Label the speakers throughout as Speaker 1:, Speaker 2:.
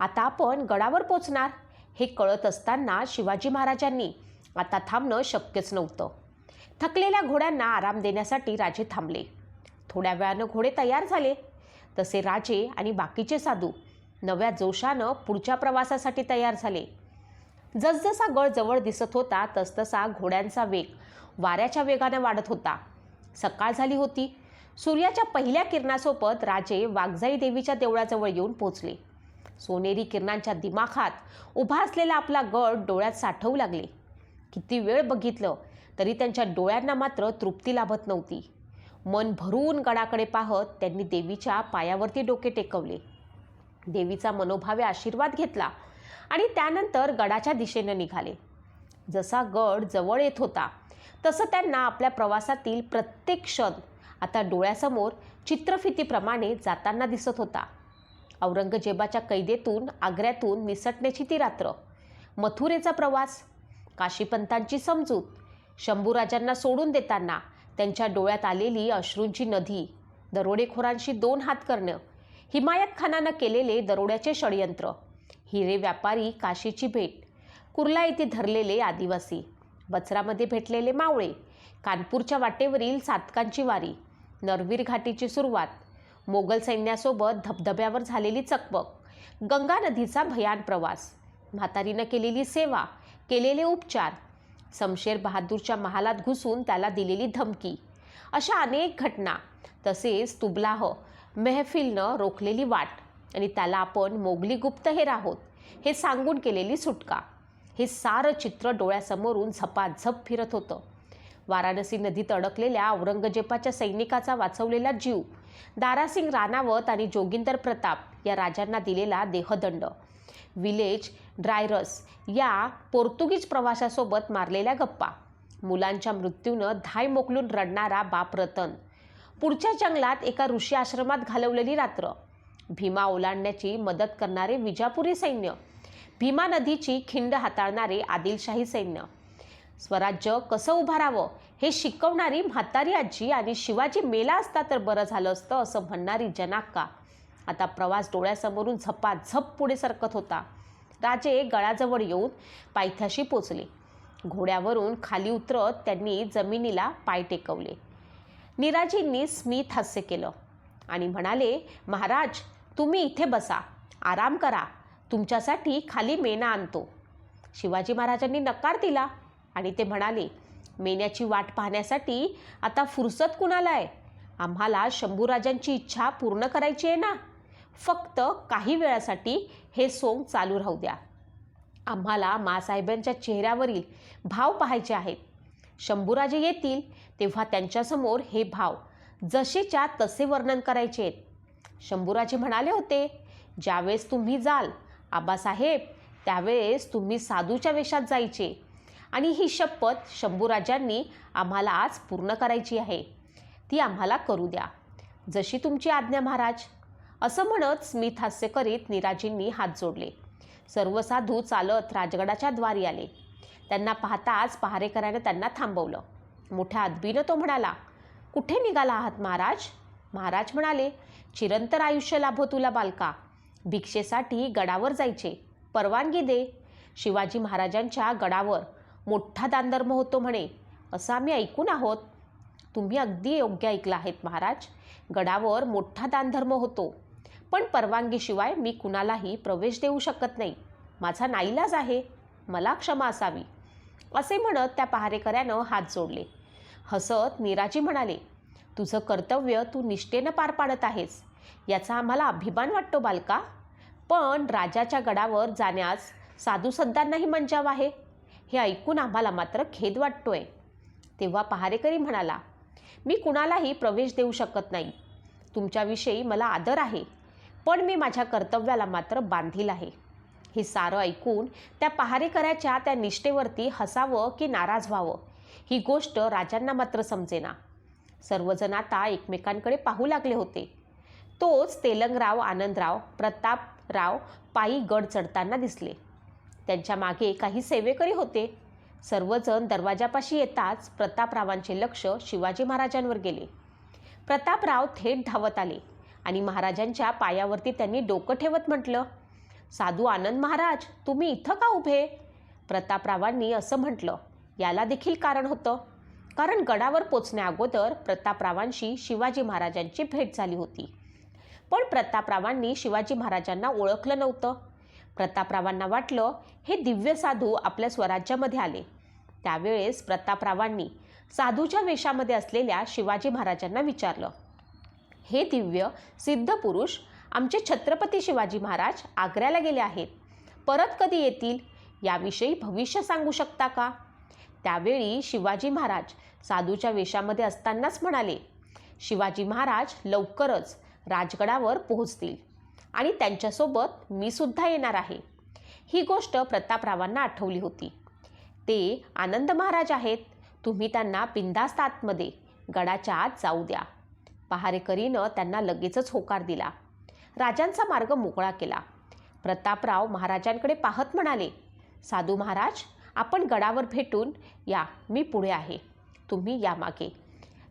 Speaker 1: आता आपण गडावर पोचणार हे कळत असताना शिवाजी महाराजांनी आता थांबणं शक्यच नव्हतं. थकलेल्या घोड्यांना आराम देण्यासाठी राजे थांबले. थोड्या वेळानं घोडे तयार झाले. तसे राजे आणि बाकीचे साधू नव्या जोशानं पुढच्या प्रवासासाठी तयार झाले. जसजसा गड जवळ दिसत होता तसतसा घोड्यांचा वेग वाऱ्याच्या वेगानं वाढत होता. सकाळ झाली होती. सूर्याच्या पहिल्या किरणासोबत राजे वाघजाई देवीच्या देवळाजवळ येऊन पोचले. सोनेरी किरणांच्या दिमाखात उभा असलेला आपला गड डोळ्यात साठवू लागले. किती वेळ बघितलं तरी त्यांच्या डोळ्यांना मात्र तृप्ती लाभत नव्हती. मन भरून गडाकडे पाहत त्यांनी देवीच्या पायावरती डोके टेकवले. देवीचा मनोभावे आशीर्वाद घेतला आणि त्यानंतर गडाच्या दिशेनं निघाले. जसा गड जवळ येत होता तसं त्यांना आपल्या प्रवासातील प्रत्येक क्षण आता डोळ्यासमोर चित्रफितीप्रमाणे जाताना दिसत होता. औरंगजेबाच्या कैदेतून आग्र्यातून निसटण्याची ती रात्र. मथुरेचा प्रवास काशीपंतांची समजूत शंभूराजांना सोडून देताना त्यांच्या डोळ्यात आलेली अश्रूंची नदी दरोडेखोरांशी दोन हात करणं हिमायत खानानं केलेले दरोड्याचे षडयंत्र हिरे व्यापारी काशीची भेट कुर्ला येथे धरलेले आदिवासी बचरामध्ये भेटलेले मावळे कानपूरच्या वाटेवरील सातकांची वारी नरवीर घाटीची सुरुवात मोगल सैन्यासोबत धबधब्यावर झालेली चकमक गंगा नदीचा भयान प्रवास म्हातारीनं केलेली सेवा केलेले उपचार समशेर बहादूरच्या महालात घुसून त्याला दिलेली धमकी अशा अनेक घटना तसेच तुबलाह मेहफिलनं रोखलेली वाट आणि त्याला आपण मोगली गुप्तहेर आहोत हे सांगून केलेली सुटका. हे सारं चित्र डोळ्यासमोरून झपाझप फिरत होतं. वाराणसी नदीत अडकलेल्या औरंगजेबाच्या सैनिकाचा वाचवलेला जीव दारासिंग राणावत आणि जोगिंदर प्रताप या राजांना दिलेला देहदंड. विलेज ड्रायरस या पोर्तुगीज प्रवाशासोबत मारलेल्या गप्पा. मुलांच्या मृत्यूनं धाय मोकलून रडणारा बाप रतन. पुढच्या जंगलात एका ऋषी आश्रमात घालवलेली रात्र. भीमा ओलांडण्याची मदत करणारे विजापुरी सैन्य. भीमा नदीची खिंड हाताळणारे आदिलशाही सैन्य. स्वराज्य कसं उभारावं हे शिकवणारी म्हातारी आजी आणि शिवाजी मेला असता तर बरं झालं असतं असं म्हणणारी जनाक्का. आता प्रवास डोळ्यासमोरून झपाझप पुढे सरकत होता. राजे गळाजवळ येऊन पायथ्याशी पोचले. घोड्यावरून खाली उतरत त्यांनी जमिनीला पाय टेकवले. निराजींनी स्मित हास्य केलं आणि म्हणाले महाराज तुम्ही इथे बसा. आराम करा. तुमच्यासाठी खाली मेना आणतो. शिवाजी महाराजांनी नकार दिला. आणि ते म्हणाले मेन्याची वाट पाहण्यासाठी आता फुरसत कुणाला आहे? आम्हाला शंभूराजांची इच्छा पूर्ण करायची आहे ना? फक्त काही वेळासाठी हे सोंग चालू राहू द्या. आम्हाला मासाहेबांच्या चेहऱ्यावरील भाव पाहायचे आहेत. शंभूराजे येतील तेव्हा त्यांच्यासमोर हे भाव जसेच्या तसे वर्णन करायचे आहेत. शंभूराजे म्हणाले होते ज्यावेळेस तुम्ही जाल आबासाहेब त्यावेळेस तुम्ही साधूच्या वेशात जायचे. आणि ही शपथ शंभूराजांनी आम्हाला आज पूर्ण करायची आहे. ती आम्हाला करू द्या. जशी तुमची आज्ञा महाराज. असं म्हणत स्मित हास्य करीत निराजींनी हात जोडले. सर्व साधू चालत राजगडाच्या द्वारी आले. त्यांना पाहताच पहारेकराने त्यांना थांबवलं. मोठ्या अदबीनं तो म्हणाला कुठे निघाला आहात महाराज? महाराज म्हणाले चिरंतर आयुष्य लाभो तुला बालका. भिक्षेसाठी गडावर जायचे. परवानगी दे. शिवाजी महाराजांच्या गडावर मोठा दानधर्म होतो म्हणे असं आम्ही ऐकून आहोत. तुम्ही अगदी योग्य ऐकलं आहेत महाराज. गडावर मोठा दानधर्म होतो. पण परवानगीशिवाय मी कुणालाही प्रवेश देऊ शकत नाही. माझा नाईलाज आहे. मला क्षमा असावी. असे म्हणत त्या पहारेकऱ्यानं हात जोडले. हसत निराजी म्हणाले तुझं कर्तव्य तू निष्ठेनं पार पाडत आहेस. याचा आम्हाला अभिमान वाटतो बालका. पण राजाच्या गडावर जाण्यास साधूसंतांनाही मंजाव आहे. हे ऐकून आम्हाला मात्र खेद वाटतोय. तेव्हा पहारेकरी म्हणाला मी कुणालाही प्रवेश देऊ शकत नाही. तुमच्याविषयी मला आदर आहे पण मी माझ्या कर्तव्याला मात्र बांधील आहे. हे सारं ऐकून त्या पहारेकऱ्याच्या त्या निष्ठेवरती हसावं की नाराज व्हावं ही गोष्ट राजांना मात्र समजेना. सर्वजण आता एकमेकांकडे पाहू लागले होते. तोच तेलंगराव आनंदराव प्रतापराव पायी गड चढताना दिसले. त्यांच्या मागे काही सेवेकरी होते. सर्वजण दरवाजापाशी येताच प्रतापरावांचे लक्ष शिवाजी महाराजांवर गेले. प्रतापराव थेट धावत आले आणि महाराजांच्या पायावरती त्यांनी डोकं ठेवत म्हटलं साधू आनंद महाराज तुम्ही इथं का उभे? प्रतापरावांनी असं म्हटलं. याला देखील कारण होतं. कारण गडावर पोचण्या अगोदर प्रतापरावांशी शिवाजी महाराजांची भेट झाली होती. पण प्रतापरावांनी शिवाजी महाराजांना ओळखलं नव्हतं. प्रतापरावांना वाटलं हे दिव्य साधू आपल्या स्वराज्यामध्ये आले. त्यावेळेस प्रतापरावांनी साधूच्या वेशामध्ये असलेल्या शिवाजी महाराजांना विचारलं हे दिव्य सिद्ध पुरुष आमचे छत्रपती शिवाजी महाराज आग्र्याला गेले आहेत. परत कधी येतील? याविषयी भविष्य सांगू शकता का? त्यावेळी शिवाजी महाराज साधूच्या वेशामध्ये असतानाच म्हणाले शिवाजी महाराज लवकरच राजगडावर पोहोचतील. आणि त्यांच्यासोबत मी सुद्धा येणार आहे. ही गोष्ट प्रतापरावांना आठवली होती. ते आनंद महाराज आहेत. तुम्ही त्यांना बिंदास्त आतमध्ये गडाच्या आत जाऊ द्या. पहारेकरीनं त्यांना लगेचच होकार दिला. राजांचा मार्ग मोकळा केला. प्रतापराव महाराजांकडे पाहत म्हणाले साधू महाराज आपण गडावर भेटून या मी पुढे आहे. तुम्ही या मागे.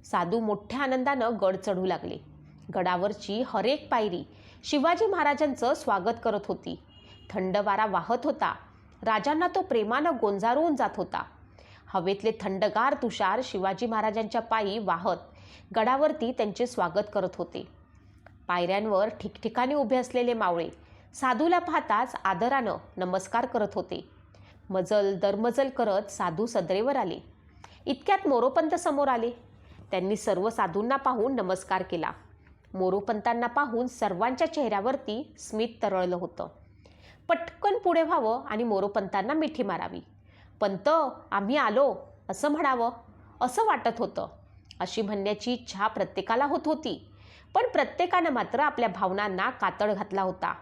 Speaker 1: साधू मोठ्या आनंदानं गड चढू लागले. गडावरची हरेक पायरी शिवाजी महाराजांचं स्वागत करत होती. थंड वारा वाहत होता. राजांना तो प्रेमानं गोंजारून जात होता. हवेतले थंडगार तुषार शिवाजी महाराजांच्या पायी वाहत गडावरती त्यांचे स्वागत करत होते. पायऱ्यांवर ठिकठिकाणी उभे असलेले मावळे साधूला पाहताच आदरानं नमस्कार करत होते. मजल दरमजल करत साधू सदरेवर आले. इतक्यात मोरोपंत समोर आले. त्यांनी सर्व साधूंना पाहून नमस्कार केला. मोरोपंतांना पाहून सर्वांच्या चेहऱ्यावरती स्मित तरळलं होतं. पटकन पुढे व्हावं आणि मोरोपंतांना मिठी मारावी. पंत आम्ही आलो असं म्हणावं. असं वाटत होतं. अशी म्हणण्याची इच्छा प्रत्येकाला होत होती. पण प्रत्येकानं मात्र आपल्या भावनांना कातड घातला होता.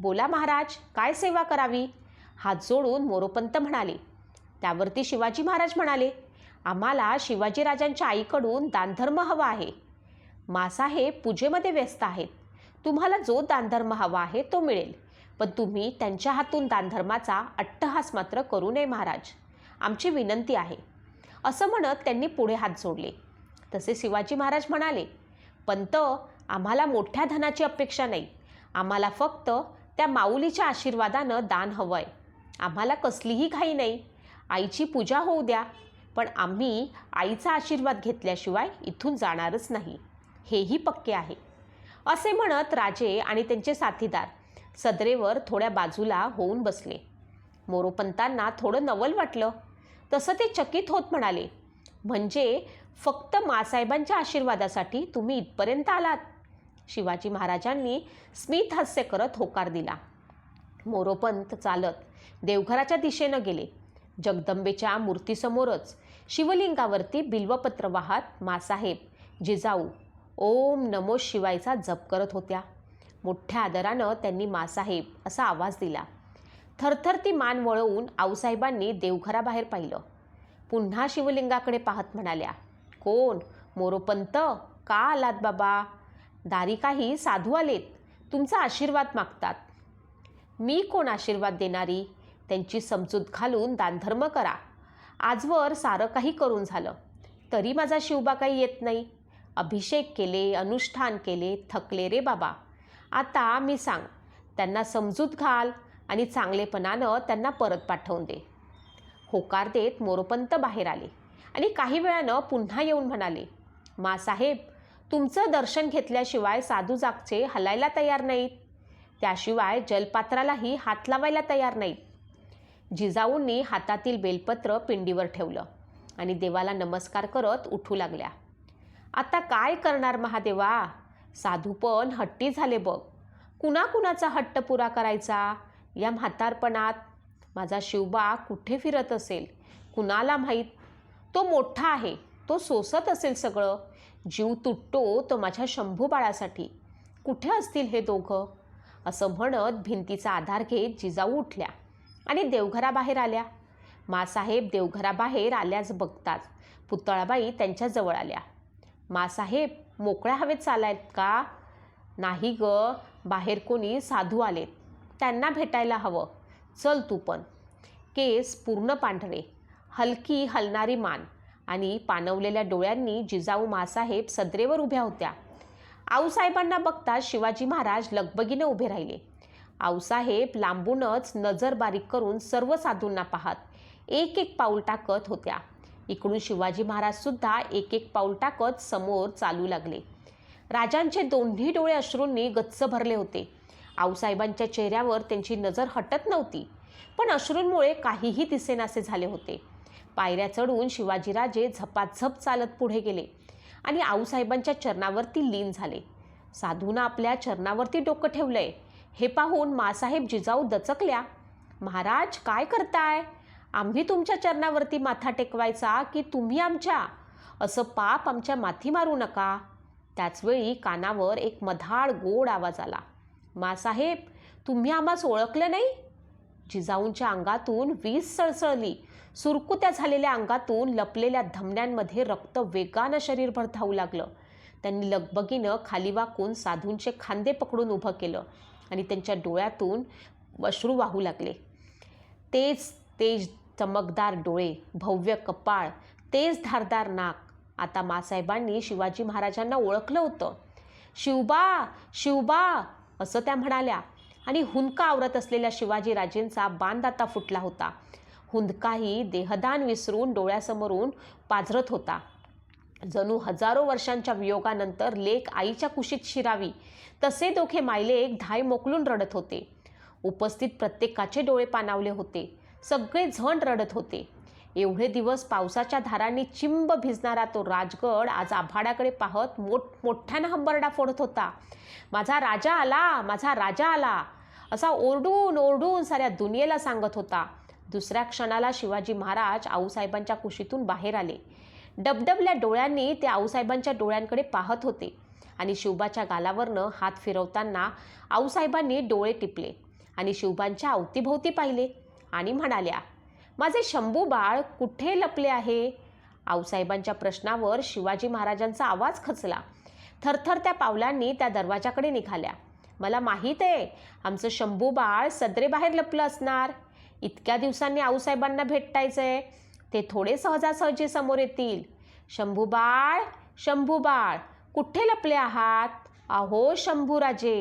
Speaker 1: बोला महाराज काय सेवा करावी? हात जोडून मोरोपंत म्हणाले. त्यावरती शिवाजी महाराज म्हणाले आम्हाला शिवाजीराजांच्या आईकडून दानधर्म हवा आहे. मासा हे पूजेमध्ये व्यस्त आहेत. तुम्हाला जो दानधर्म हवा आहे तो मिळेल. पण तुम्ही त्यांच्या हातून दानधर्माचा अट्टहास मात्र करू नये महाराज. आमची विनंती आहे. असं म्हणत त्यांनी पुढे हात जोडले. तसे शिवाजी महाराज म्हणाले पंत आम्हाला मोठ्या धनाची अपेक्षा नाही. आम्हाला फक्त त्या माऊलीच्या आशीर्वादानं दान हवं आहे आम्हाला कसलीही घाई नाही. आईची पूजा होऊ द्या. पण आम्ही आईचा आशीर्वाद घेतल्याशिवाय इथून जाणारच नाही. हेही पक्के आहे. असे म्हणत राजे आणि त्यांचे साथीदार सदरेवर थोड्या बाजूला होऊन बसले. मोरोपंतांना थोडं नवल वाटलं. तसं ते चकित होत म्हणाले म्हणजे फक्त मासाहेबांच्या आशीर्वादासाठी तुम्ही इथपर्यंत आलात? शिवाजी महाराजांनी स्मित हास्य करत होकार दिला. मोरोपंत चालत देवघराच्या दिशेनं गेले. जगदंबेच्या मूर्तीसमोरच शिवलिंगावरती बिल्वपत्र वाहत मासाहेब जिजाऊ ओम नमो शिवायचा जप करत होत्या. मोठ्या आदरानं त्यांनी मासाहेब असा आवाज दिला. थरथर ती मान वळवून आऊसाहेबांनी देवघराबाहेर पाहिलं. पुन्हा शिवलिंगाकडे पाहत म्हणाल्या कोण? मोरोपंत? का आलात बाबा? दारी काही साधू आलेत. तुमचा आशीर्वाद मागतात. मी कोण आशीर्वाद देणारी? त्यांची समजूत घालून दानधर्म करा. आजवर सारं काही करून झालं. तरी माझा शिवबा काही येत नाही. अभिषेक केले अनुष्ठान केले थकले रे बाबा. आता मी सांग त्यांना समजूत घाल आणि चांगलेपणानं त्यांना परत पाठवून दे. होकार देत मोरोपंत बाहेर आले आणि काही वेळानं पुन्हा येऊन म्हणाले मासाहेब तुमचं दर्शन घेतल्याशिवाय साधू जागचे हलायला तयार नाहीत. त्याशिवाय जलपात्रालाही हात लावायला तयार नाहीत. जिजाऊंनी हातातील बेलपत्र पिंडीवर ठेवलं आणि देवाला नमस्कार करत उठू लागल्या. आता काय करणार महादेवा? साधू पण हट्टी झाले बघ. कुणाकुणाचा हट्ट पुरा करायचा? या म्हातारपणात माझा शिवबा कुठे फिरत असेल? कुणाला माहीत? तो मोठा आहे. तो सोसत असेल सगळं. जीव तुटतो तो माझ्या शंभू बाळासाठी. कुठे असतील हे दोघं? असं म्हणत भिंतीचा आधार घेत जिजाऊ उठल्या आणि देवघराबाहेर आल्या. मासाहेब देवघराबाहेर आल्याच बघताच पुतळाबाई त्यांच्याजवळ आल्या. मासाहेब मोकळ्या हवेत चालायत का? नाही ग बाहेर कोणी साधू आलेत. त्यांना भेटायला हवं. चल तू पण. केस पूर्ण पांढरे. हलकी हलणारी मान आणि पानवलेल्या डोळ्यांनी जिजाऊ मासाहेब सदरेवर उभ्या होत्या. आऊसाहेबांना बघता शिवाजी महाराज लगबगीनं उभे राहिले. आऊसाहेब लांबूनच नजर बारीक करून सर्व साधूंना पाहत एक एक पाऊल टाकत होत्या. इकडून शिवाजी महाराजसुद्धा एक एक पाऊल टाकत समोर चालू लागले. राजांचे दोन्ही डोळे अश्रूंनी गच्च भरले होते. आऊसाहेबांच्या चेहऱ्यावर त्यांची नजर हटत नव्हती पण अश्रूंमुळे काहीही दिसेनासे झाले होते. पायऱ्या चढून शिवाजीराजे झपाझप चालत पुढे गेले आणि आऊसाहेबांच्या चरणावरती लीन झाले. साधूनं आपल्या चरणावरती डोकं ठेवलंय. हे पाहून मासाहेब जिजाऊ दचकल्या महाराज काय करताय? आम्ही तुमच्या चरणावरती माथा टेकवायचा की तुम्ही आमच्या? असं पाप आमच्या माथी मारू नका. त्याचवेळी कानावर एक मधाळ गोड आवाज आला. मासाहेब तुम्ही आम्हास ओळखलं नाही? जिजाऊंच्या अंगातून वीज सळसळली. सुरकुत्या झालेल्या अंगातून लपलेल्या धमन्यांमध्ये रक्त वेगानं शरीरभर धावू लागलं. त्यांनी लगबगीनं खाली वाकून साधूंचे खांदे पकडून उभं केलं आणि त्यांच्या डोळ्यातून अश्रू वाहू लागले. तेच तेज चमकदार डोळे भव्य कपाळ तेज धारदार नाक. आता मासाहेबांनी शिवाजी महाराजांना ओळखलं होतं. शिवबा शिवबा असं त्या म्हणाल्या. आणि हुंदका आवरत असलेल्या शिवाजी राजेंचा बांध आता फुटला होता. हुंदकाही देहदान विसरून डोळ्यासमोरून पाझरत होता. जणू हजारो वर्षांच्या वियोगानंतर लेक आईच्या कुशीत शिरावी. तसे दोघे मायलेक धाय मोकलून रडत होते. उपस्थित प्रत्येकाचे डोळे पाणावले होते. सगळे झण रडत होते. एवढे दिवस पावसाच्या धारांनी चिंब भिजणारा तो राजगड आज आभाडाकडे पाहत मोठ मोठ्यानं हंबरडा फोडत होता. माझा राजा आला माझा राजा आला असा ओरडून ओरडून साऱ्या दुनियेला सांगत होता. दुसऱ्या क्षणाला शिवाजी महाराज आऊसाहेबांच्या कुशीतून बाहेर आले. डबडबल्या डोळ्यांनी ते आऊसाहेबांच्या डोळ्यांकडे पाहत होते आणि शिवबाच्या गालावरनं हात फिरवताना आऊसाहेबांनी डोळे टिपले आणि शिवबांच्या अवतीभोवती पाहिले. आणि म्हणाल्या माझे शंभू बाळ कुठे लपले आहे? आऊसाहेबांच्या प्रश्नावर शिवाजी महाराजांचा आवाज खचला. थरथर त्या पावलांनी त्या दरवाजाकडे निघाल्या. मला माहीत आहे आमचं शंभू बाळ सदरेबाहेर लपलं असणार. इतक्या दिवसांनी आऊसाहेबांना भेटायचंय. ते थोडे सहजासहजी समोर येतील. शंभू बाळ शंभू बाळ कुठे लपले आहात? अहो शंभूराजे.